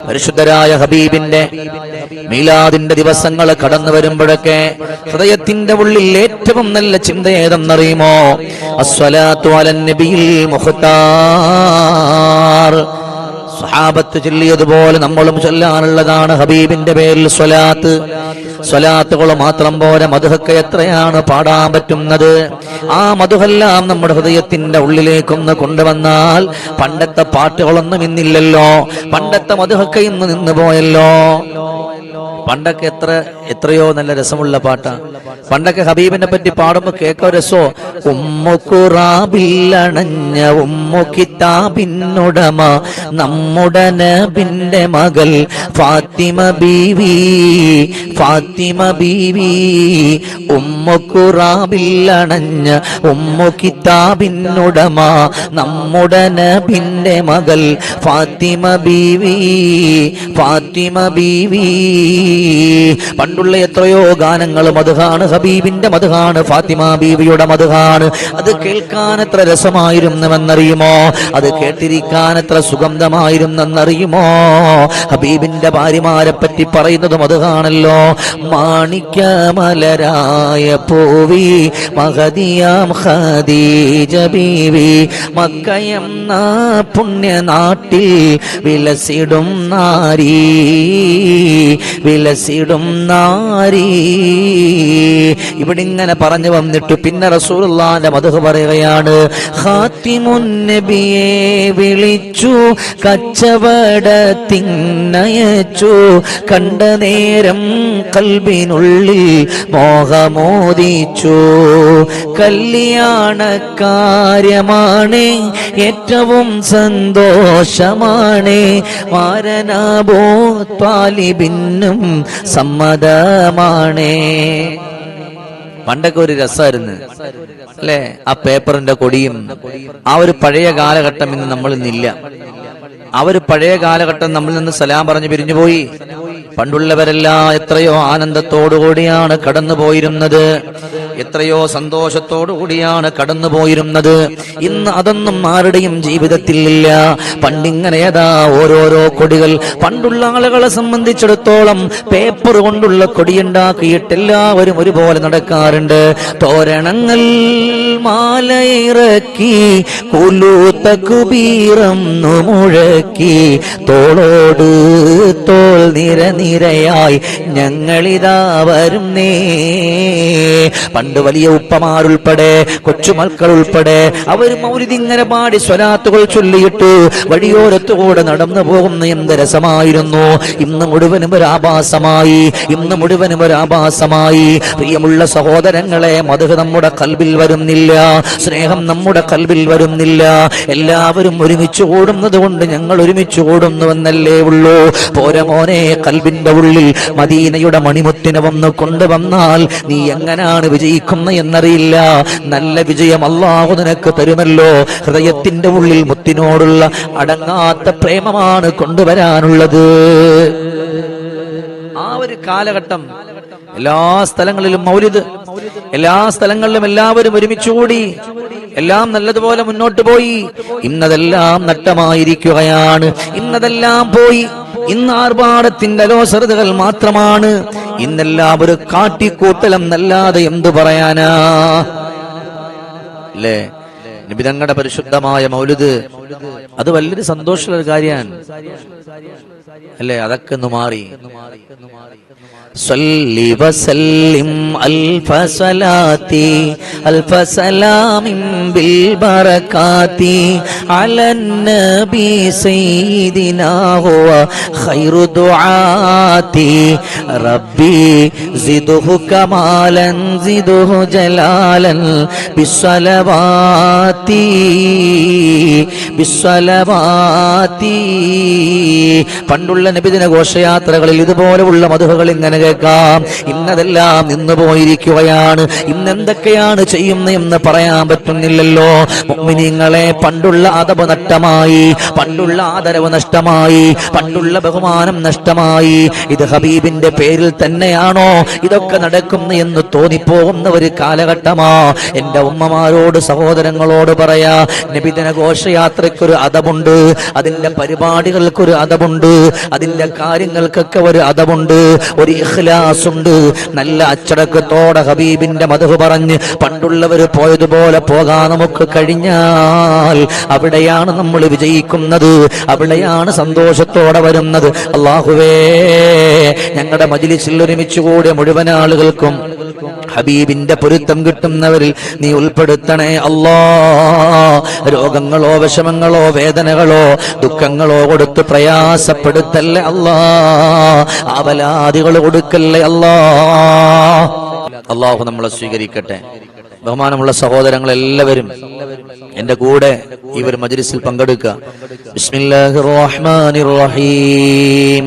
പരിശുദ്ധരായ ഹബീബിന്റെ മീലാദിന്റെ ദിവസങ്ങൾ കടന്നു വരുമ്പോഴൊക്കെ ഹൃദയത്തിന്റെ ഉള്ളിൽ ഏറ്റവും നല്ല ചിന്ത ഏതെന്നറിയുമോ? അസ്വലാത്തു അലൻ നബിയിൽ മുഖത്താർ സ്വഹാബത്ത് ചൊല്ലിയതുപോലെ നമ്മളും ചൊല്ലാനുള്ളതാണ് ഹബീബിന്റെ പേരിൽ സ്വലാത്ത്. സ്വലാത്തുകൾ മാത്രം പോലെ മധുഹക്ക് എത്രയാണ് പാടാൻ പറ്റുന്നത്? ആ മധുഹെല്ലാം നമ്മുടെ ഹൃദയത്തിന്റെ ഉള്ളിലേക്കൊന്ന് കൊണ്ടുവന്നാൽ പണ്ടത്തെ പാട്ടുകളൊന്നും ഇന്നില്ലല്ലോ. പണ്ടത്തെ മധുഹക്ക ഇന്ന് നിന്ന് പോയല്ലോ. പണ്ടൊക്കെ എത്ര എത്രയോ നല്ല രസമുള്ള പാട്ടാണ് പണ്ടൊക്കെ ഹബീബിനെ പറ്റി പാടുമ്പോ കേക്കോ രസോ? ഉമ്മുക്കുറാബില്ലണഞ്ഞ ഉമ്മു കിതാബിന്നുടമ നമ്മുടെ നബിന്റെ മകൾ ഫാത്തിമ ബീവി ഫാത്തിമ ബീവി ഉമ്മുക്കുറാബില്ലണഞ്ഞ ഉമ്മു കിതാബിന്നുടമ നമ്മുടെ നബിന്റെ മകൾ ഫാത്തിമ ബീവി ഫാത്തിമ ബീവി. പണ്ടുള്ള എത്രയോ ഗാനങ്ങൾ മധുഹാണ് ഹബീബിന്റെ മധുഹാണ് ഫാത്തിമ ബീവിയുടെ മധുഹാണ്. അത് കേൾക്കാൻ എത്ര രസമായിരുന്നുവെന്നറിയുമോ? അത് കേട്ടിരിക്കാൻ എത്ര സുഗന്ധമായിരുന്നെന്നറിയുമോ? ഹബീബിന്റെ ഭാര്യമാരെ പറ്റി പറയുന്നത് മധുഹാണല്ലോ. മാണിക്യമലരായ പൂവി മഹദിയാം ഖദീജ ബീവി മക്കയെന്ന പുണ്യനാട്ടിൽ വിലസിടും നാരീ വിലസിടും നാരീ. ഇവിടെ ഇങ്ങനെ പറഞ്ഞു വന്നിട്ട്. പിന്നെ റസൂലുള്ളാന്റെ മധു പറയുകയാണ് ഹാത്തിമുൻ നബിയെ വിളിച്ചു കച്ചവടത്തിന്നയച്ചു കണ്ട നേരം കൽബിനുള്ളിൽ മോഹമോദിച്ചു. കല്യാണ കാര്യമാണ് ഏറ്റവും സന്തോഷമാണ്. വാരനാബോ ത്വാലിബിന്നും സമ്മതമാണ്. പണ്ടൊക്കെ ഒരു രസമായിരുന്നു. അല്ലെ? ആ പേപ്പറിന്റെ കൊടിയും ആ ഒരു പഴയ കാലഘട്ടം ഇന്ന് നമ്മൾ ഇന്നില്ല. ആ ഒരു പഴയ കാലഘട്ടം നമ്മളിൽ നിന്ന് സലാം പറഞ്ഞു പിരിഞ്ഞുപോയി പണ്ടുള്ളവരെല്ലാം എത്രയോ ആനന്ദത്തോടുകൂടിയാണ് കടന്നു പോയിരുന്നത് എത്രയോ സന്തോഷത്തോടു കൂടിയാണ് കടന്നു പോയിരുന്നത് ഇന്ന് അതൊന്നും ആരുടെയും ജീവിതത്തിൽ ഇല്ല പണ്ടിങ്ങനെ ഓരോരോ കൊടികൾ. പണ്ടുള്ള ആളുകളെ സംബന്ധിച്ചിടത്തോളം പേപ്പർ കൊണ്ടുള്ള കൊടിയുണ്ടാക്കിയിട്ട് എല്ലാവരും ഒരുപോലെ നടക്കാറുണ്ട്. തോരണങ്ങൾ മാലയിറക്കി കുലൂത്ത കുബീറം മുഴക്കി തോളോട് തോൾ നിര നിരയായി ഞങ്ങളിതാ വരുന്നേ. പണ്ട് വലിയ ഉപ്പമാരുൾപ്പെടെ കൊച്ചുമക്കൾ ഉൾപ്പെടെ അവർ മൗലിദിങ്ങനെ പാടി സ്വലാത്തുകൾ ചൊല്ലിയിട്ട് വഴിയോരത്തുകൂടെ നടന്നു പോകുന്ന എന്ത് രസമായിരുന്നു. ഇന്ന് മുഴുവനും ഒരു ആഭാസമായി ഇന്ന് മുഴുവനും ഒരു ആഭാസമായി. പ്രിയമുള്ള സഹോദരങ്ങളെ മധു നമ്മുടെ കൽബിൽ വരുന്നില്ല സ്നേഹം നമ്മുടെ കൽബിൽ വരുന്നില്ല. എല്ലാവരും ഒരുമിച്ച് ഓടുന്നത് കൊണ്ട് ഞങ്ങൾ ഒരുമിച്ച് ഓടുന്നുവെന്നല്ലേ ഉള്ളൂ. പോരമോനെ കൽബിന്റെ ഉള്ളിൽ മദീനയുടെ മണിമുത്തിനെ വന്ന് കൊണ്ടുവന്നാൽ നീ എങ്ങനാണ് വിജയിക്കുന്ന എന്നറിയില്ല. നല്ല വിജയം അള്ളാഹു നിനക്ക് തരുമല്ലോ. ഹൃദയത്തിന്റെ ഉള്ളിൽ മുത്തിനോടുള്ള അടങ്ങാത്ത പ്രേമമാണ് കൊണ്ടുവരാനുള്ളത്. ആ ഒരു കാലഘട്ടം എല്ലാ സ്ഥലങ്ങളിലും മൗലിദ് എല്ലാ സ്ഥലങ്ങളിലും എല്ലാവരും ഒരുമിച്ചുകൂടി എല്ലാം നല്ലതുപോലെ മുന്നോട്ട് പോയി. ഇന്നതെല്ലാം നട്ടമായിരിക്കുകയാണ് ഇന്നതെല്ലാം പോയി. ഇന്ന് ആർഭാടത്തിന്റെ അലോസരതകൾ മാത്രമാണ്. ഇന്നെല്ലാം ഒരു കാട്ടിക്കൂട്ടലം നല്ലാതെ എന്തു പറയാനാ? അല്ലേ നിബിതങ്ങളുടെ പരിശുദ്ധമായ മൗലുദ് അത് വലിയൊരു സന്തോഷമുള്ള ഒരു കാര്യമാണ്. അല്ലേ? അതൊക്കെ ഒന്ന് മാറി. صلي وسلم ألف صلاة ألف سلام بالبركات على النبي سيدنا هو خير دعاتي ربي زده كمالا زده جلالا بالصلوات بالصلوات പണ്ടുള്ള നബിദിന ഘോഷയാത്രകളിൽ ഇതുപോലെയുള്ള മധുഹകൾ ഇങ്ങനെ കേൾക്കാം. ഇന്നതെല്ലാം നിന്നു പോയിരിക്കുകയാണ്. ഇന്ന് എന്തൊക്കെയാണ് ചെയ്യുന്നതെന്ന് പറയാൻ പറ്റുന്നില്ലല്ലോ. മുഅ്മിനീങ്ങളെ പണ്ടുള്ള അതവ് നഷ്ടമായി. പണ്ടുള്ള ആദരവ് നഷ്ടമായി. പണ്ടുള്ള ബഹുമാനം നഷ്ടമായി. ഇത് ഹബീബിന്റെ പേരിൽ തന്നെയാണോ? ഇതൊക്കെ നടക്കുന്നു എന്ന് തോന്നിപ്പോകുന്ന ഒരു കാലഘട്ടമാ. എന്റെ ഉമ്മമാരോട് സഹോദരങ്ങളോട് പറയാ നബിദിന ഘോഷയാത്രയ്ക്കൊരു അതമുണ്ട് അതിന്റെ പരിപാടികൾക്കൊരു അതമുണ്ട് അതിന്റെ കാര്യങ്ങൾക്കൊക്കെ ഒരു അതമുണ്ട് ഒരു ഇഖ്ലാസ് നല്ല അച്ചടക്കത്തോടെ ഹബീബിന്റെ മധു പറഞ്ഞ് പണ്ടുള്ളവർ പോയതുപോലെ പോകാൻ നമുക്ക് കഴിഞ്ഞാൽ അവിടെയാണ് നമ്മൾ വിജയിക്കുന്നത്. അവിടെയാണ് സന്തോഷത്തോടെ വരുന്നത്. അള്ളാഹുവേ ഞങ്ങളുടെ മജിലിസിൽ ഒരുമിച്ച് കൂടിയ മുഴുവൻ ആളുകൾക്കും ഹബീബിന്റെ പൊരുത്തം കിട്ടുന്നവരിൽ നീ ഉൾപ്പെടുത്തണേ അല്ലോ. രോഗങ്ങളോ വിഷമങ്ങളോ വേദനകളോ ദുഃഖങ്ങളോ കൊടുത്ത് പ്രയാസപ്പെടുത്തല്ലേ അല്ലാ. ആവലാദികൾ കൊടുക്കല്ലേ അല്ലാ. അള്ളാഹു നമ്മളെ സ്വീകരിക്കട്ടെ. ബഹുമാനമുള്ള സഹോദരങ്ങൾ എല്ലാവരും എന്റെ കൂടെ ഇവർ മജ്ലിസിൽ പങ്കെടുക്കുക ബിസ്മില്ലാഹിർ റഹ്മാനിർ റഹീം.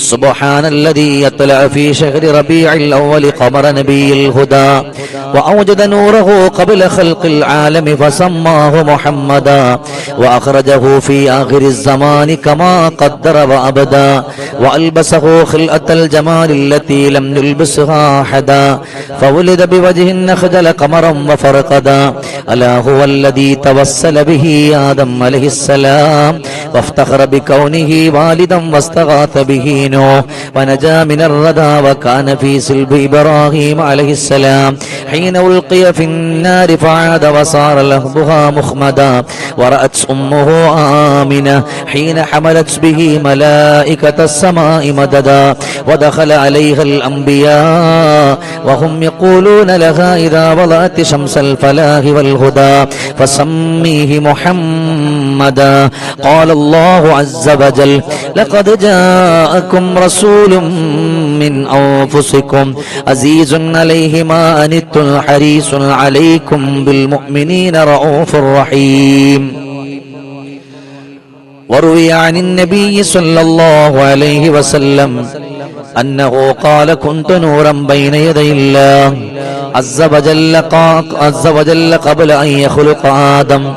سبحان الذي يطلع في شهر ربيع الأول قمر نبي الهدى وأوجد نوره قبل خلق العالم فسماه محمدا وأخرجه في آخر الزمان كما قدر وأبدا وألبسه خلأة الجمال التي لم يلبسها أحدا فولد بوجه نخجل قمرا وفرقدا ألا هو الذي توسل به آدم عليه السلام وافتخر بكونه والدا واستغاث به نوح ونجا من الردى وكان في سلب إبراهيم عليه السلام. حين ألقي في النار فعاد وصار لهبها مخمدا. ورأت أمه آمنة حين حملت به ملائكة السماء مددا. ودخل عليها الأنبياء وهم يقولون لها إذا وضعت شمس الفلاح والهدى فسميه محمدا. قال الله عز وجل لقد جاءكم رسول من أنفسكم عزيز عليه ما أنتم حريص عليكم بالمؤمنين رؤوف رحيم وروي عن النبي صلى الله عليه وسلم أنه قال كنت نورا بين يدي الله عز وجل, عز وجل قبل أن يخلق آدم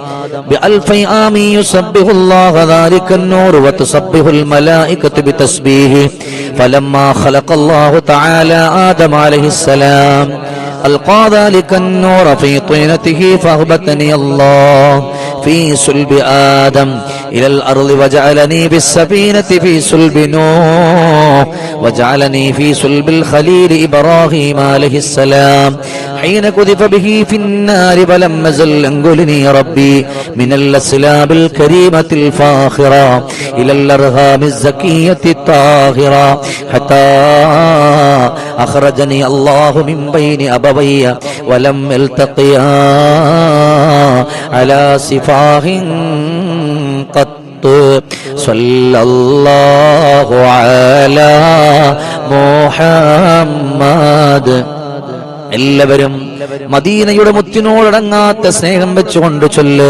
بألف عام يسبح الله ذلك النور وتسبح الملائكة بتسبيحه فلما خلق الله تعالى آدم عليه السلام ألقى ذلك النور في طينته فأهبتني الله في سلب آدم إلى الأرض وجعلني بالسفينة في سلب نوح وجعلني في سلب الخليل إبراهيم عليه السلام حين كذف به في النار فلم يزل ينقلني ربي من الأسلاب الكريمة الفاخرة إلى الأرهام الزكية الطاهرة. حتى أخرجني الله من بين أبوي ولم يلتقيا على سفاه قط. صلى الله على محمد. എല്ലാവരും മദീനയുടെ മുത്തിനോടടങ്ങാത്ത സ്നേഹം വെച്ചുകൊണ്ട് ചൊല്ല്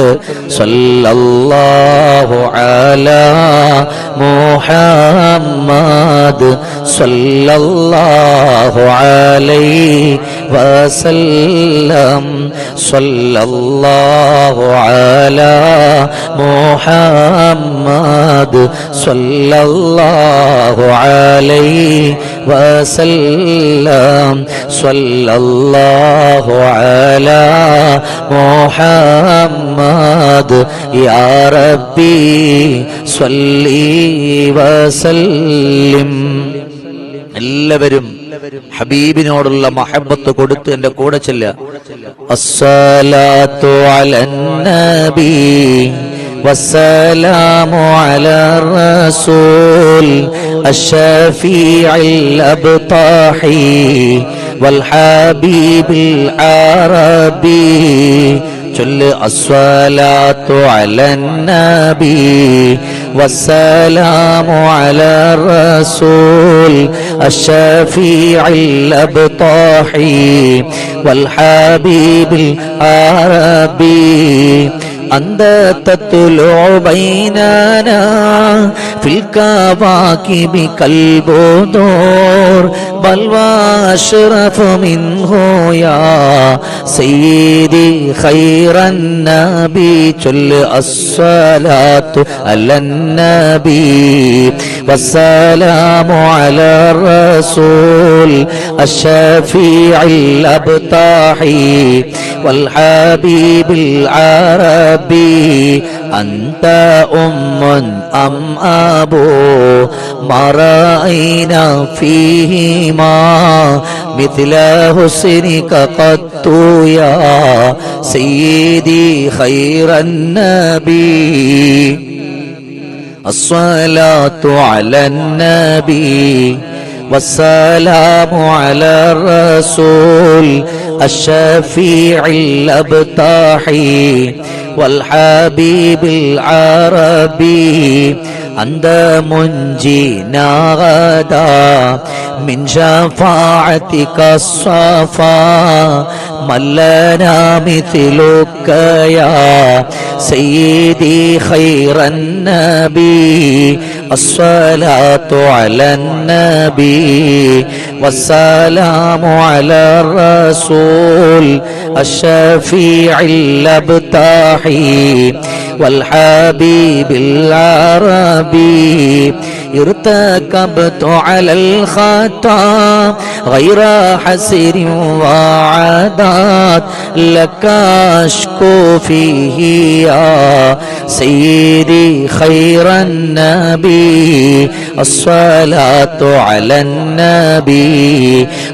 സല്ലല്ലാഹു അലാ മുഹമ്മദ് സല്ലല്ലാഹു അലൈഹി വസല്ലം സല്ലല്ലാഹു അലാ മുഹമ്മദ് സല്ലല്ലാഹു അലൈഹി വസല്ലം സല്ലല്ലാഹു അലാ മുഹമ്മദ് യാ റബ്ബി സ്വല്ലി വസല്ലിം എല്ലാവരും ഹബീബിനോടുള്ള മഹബത്ത് കൊടുത്ത് എന്റെ കൂടെ ചെല്ല അസ്സലാത്തു അലൻ നബി والسلام على الرسول الشفيع الأبطاحي والحبيب العربي جل الصلاة على النبي والسلام على الرسول الشفيع الأبطاحي والحبيب العربي. أنت تطلع بيننا في الكواكب كالبدور بل وأشرف منه يا سيدي خير النبي. جل الصلاة على النبي. والسلام على الرسول الشفيع الأبطاحي والحبيب العربي. أنت أم أم أبو ما رأينا فيهما مثل حسنك قط يا سيدي خير النبي. الصلاة على النبي والسلام على الرسول الشفيع الأبطاحي والحبيب العربي أنت منجينا غدا من شفاعتك الصفا من لنا مثلك يا سيدي خير النبي الصلاة على النبي والسلام على الرسول الشفيع الأبطاحي والحبيب العربي. ارتكبت على الخطأ غير حسر وعادات. لك أشكو فيه يا سيدي خير النبي. الصلاة على النبي.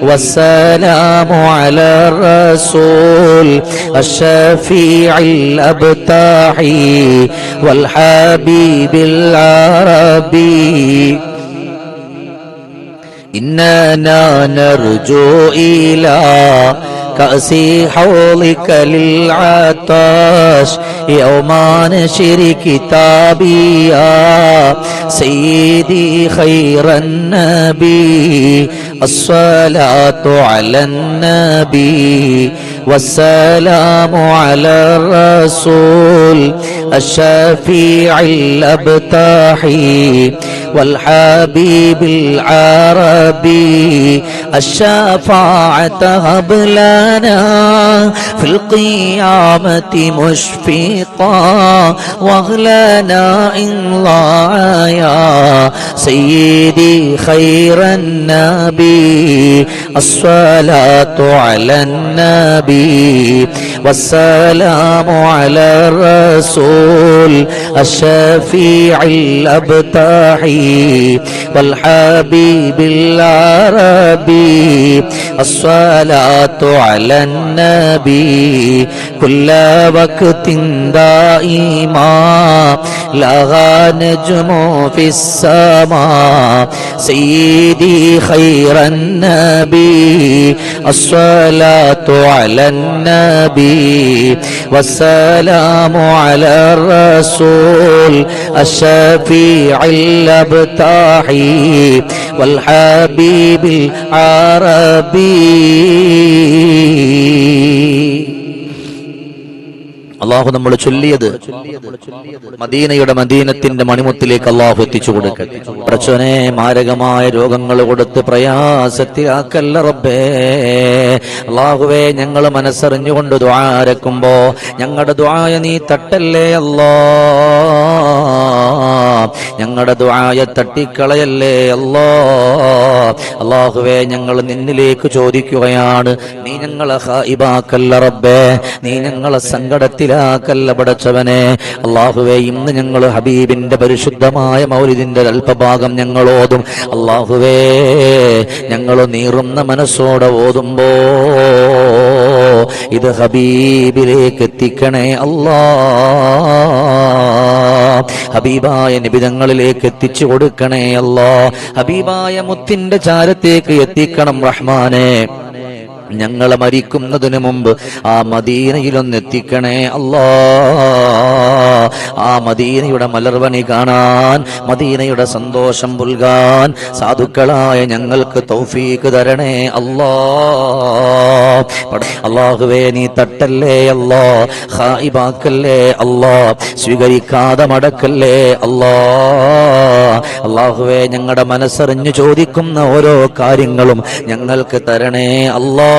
والسلام على الرسول الشفيع الأبطاحي والحبيب العربي. إننا نرجو إلى كأس حوضك للعطاش يوم نشر كتابي يا سيدي خير النبي. الصلاة على النبي والسلام على الرسول الشفيع الأبطاحي والحبيب العربي الشفاعة هب لنا في القيامة مشفقا واغلنا إن يا سيدي خير النبي الصلاة على النبي والسلام على الرسول الشفيع الأبطاحي والحبيب العربي الصلاة على النبي كل وقت دائما لغى نجم في السماء سيدي خير النبي الصلاة على النبي والسلام على الرسول الشفيع الأبطاحي والحبيب العربي അള്ളാഹു നമ്മൾ ചൊല്ലിയത് മദീനയുടെ മദീനത്തിന്റെ മണിമുത്തിലേക്ക് അള്ളാഹു എത്തിച്ചു കൊടുക്കട്ടെ പ്രച്ചനെ മാരകമായ രോഗങ്ങൾ കൊടുത്ത് പ്രയാസത്തിലാക്കല്ല റബ്ബേ അള്ളാഹുവേ ഞങ്ങൾ മനസ്സറിഞ്ഞുകൊണ്ട് ദ്വാരക്കുമ്പോ ഞങ്ങളുടെ ദ്വായ നീ തട്ടല്ലേ അല്ലാ? ഞങ്ങളുടെ ദ്വായ തട്ടിക്കളയല്ലേ അല്ലോ? അള്ളാഹുവേ ഞങ്ങൾ നിന്നിലേക്ക് ചോദിക്കുകയാണ്. നീ ഞങ്ങളെ ഹായിബാക്കല്ല റബ്ബേ. നീ ഞങ്ങളെ സങ്കടത്തിലാക്കല്ല പടച്ചവനെ. അള്ളാഹുവേ ഇന്ന് ഞങ്ങൾ ഹബീബിന്റെ പരിശുദ്ധമായ മൗലിദിന്റെ അല്പഭാഗം ഞങ്ങൾ ഓതും. അള്ളാഹുവേ ഞങ്ങൾ നീറുന്ന മനസ്സോടെ ഓതുമ്പോ ഇത് ഹബീബിലേക്ക് എത്തിക്കണേ അല്ലാ. ഹബീബായ നിബിതങ്ങളിലേക്ക് എത്തിച്ചു കൊടുക്കണേ അല്ലോ. ഹബീബായ മുത്തിന്റെ ചാരത്തേക്ക് എത്തിക്കണം റഹ്മാനെ. ഞങ്ങളെ മരിക്കുന്നതിന് മുമ്പ് ആ മദീനയിലൊന്ന് എത്തിക്കണേ അല്ലാ. ആ മദീനയുടെ മലർവണി കാണാൻ മദീനയുടെ സന്തോഷം പുൽകാൻ സാധുക്കളായ ഞങ്ങൾക്ക് തൗഫീക്ക് തരണേ അല്ലാ. അള്ളാഹുവേ നീ തട്ടല്ലേ അല്ലാ. ഹായിബാക്കല്ലേ അല്ലാ. സ്വീകരിക്കാതെ മടക്കല്ലേ അല്ലാ. അള്ളാഹുവേ ഞങ്ങളുടെ മനസ്സറിഞ്ഞു ചോദിക്കുന്ന ഓരോ കാര്യങ്ങളും ഞങ്ങൾക്ക് തരണേ അല്ലാ.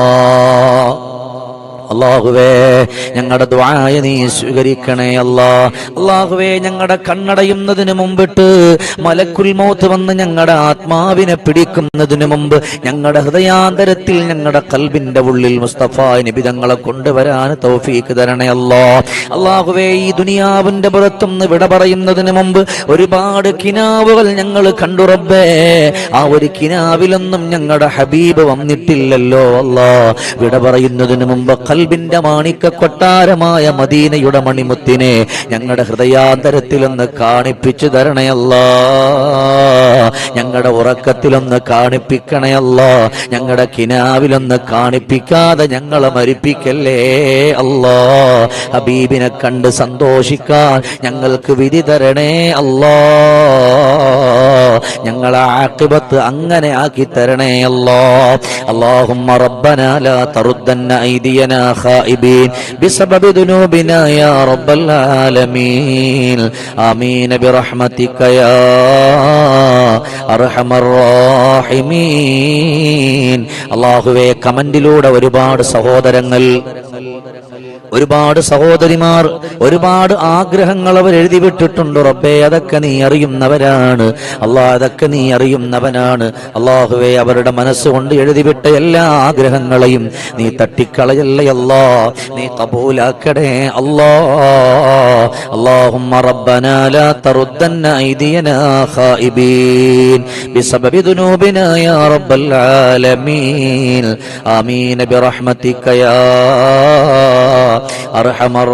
അള്ളാഹുവേ ഞങ്ങളുടെ ദ്വായ നീ സ്വീകരിക്കണേ അല്ലാ. അള്ളാഹുവേ ഞങ്ങളുടെ കണ്ണടയുന്നതിന് മുമ്പിട്ട് മലക്കുൽ മൗത്ത് വന്ന് ഞങ്ങളുടെ ആത്മാവിനെ പിടിക്കുന്നതിന് മുമ്പ് ഞങ്ങളുടെ ഹൃദയാന്തരത്തിൽ ഞങ്ങളുടെ കൽബിന്റെ ഉള്ളിൽ മുസ്തഫ നിബിതങ്ങളെ കൊണ്ടുവരാൻ തൗഫീക്ക് തരണേ അല്ലാ. അള്ളാഹുവേ ഈ ദുനിയാവിന്റെ പുറത്തുനിന്ന് വിട പറയുന്നതിന് മുമ്പ് ഒരുപാട് കിനാവുകൾ ഞങ്ങൾ കണ്ടുറബേ ആ ഒരു കിനാവിലൊന്നും ഞങ്ങളുടെ ഹബീബ് വന്നിട്ടില്ലല്ലോ അല്ലാ. വിട പറയുന്നതിന് മുമ്പ് കൽബിന്റെ മാണിക്ക കൊട്ടാരമായ മദീനയുടെ മണിമുത്തിനെ ഞങ്ങളുടെ ഹൃദയാന്തരത്തിലൊന്ന് കാണിപ്പിച്ചു തരണയല്ല. ഞങ്ങളുടെ ഉറക്കത്തിലൊന്ന് കാണിപ്പിക്കണയല്ല. ഞങ്ങളുടെ കിനാവിലൊന്ന് കാണിപ്പിക്കാതെ ഞങ്ങളെ മരിപ്പിക്കല്ലേ അല്ലാ. ഹബീബിനെ കണ്ട് സന്തോഷിക്കാൻ ഞങ്ങൾക്ക് വിധി തരണേ അല്ലാ. ഞങ്ങളെ ആക്കിപത്ത് അങ്ങനെ ആക്കി തരണേ അല്ലാ. അള്ളാഹുമ്മ റബ്ബന ലാ തറുദ്ദന്ന ഐദിയനാ أيدينا خائبين بسبب ذنوبنا يا رب العالمين آمين برحمتك يا أرحم الراحمين അള്ളാഹുവെ കമന്റിലൂടെ ഒരുപാട് സഹോദരങ്ങൾ ഒരുപാട് സഹോദരിമാർ ഒരുപാട് ആഗ്രഹങ്ങൾ അവർ എഴുതി വിട്ടിട്ടുണ്ട് റബ്ബേ അതൊക്കെ നീ അറിയുന്നവരാണ് അള്ളാഹ് അതൊക്കെ നീ അറിയുന്നവനാണ് അള്ളാഹുവെ അവരുടെ മനസ്സുകൊണ്ട് എഴുതിവിട്ട എല്ലാ ആഗ്രഹങ്ങളെയും നീ തട്ടിക്കളയല്ലേ അല്ലാ നീ കബൂലാക്കണേ അല്ലാ اللهم ربنا لا تردن أيدينا خائبين بسبب ذنوبنا يا رب العالمين آمين برحمتك يا അർഹമർ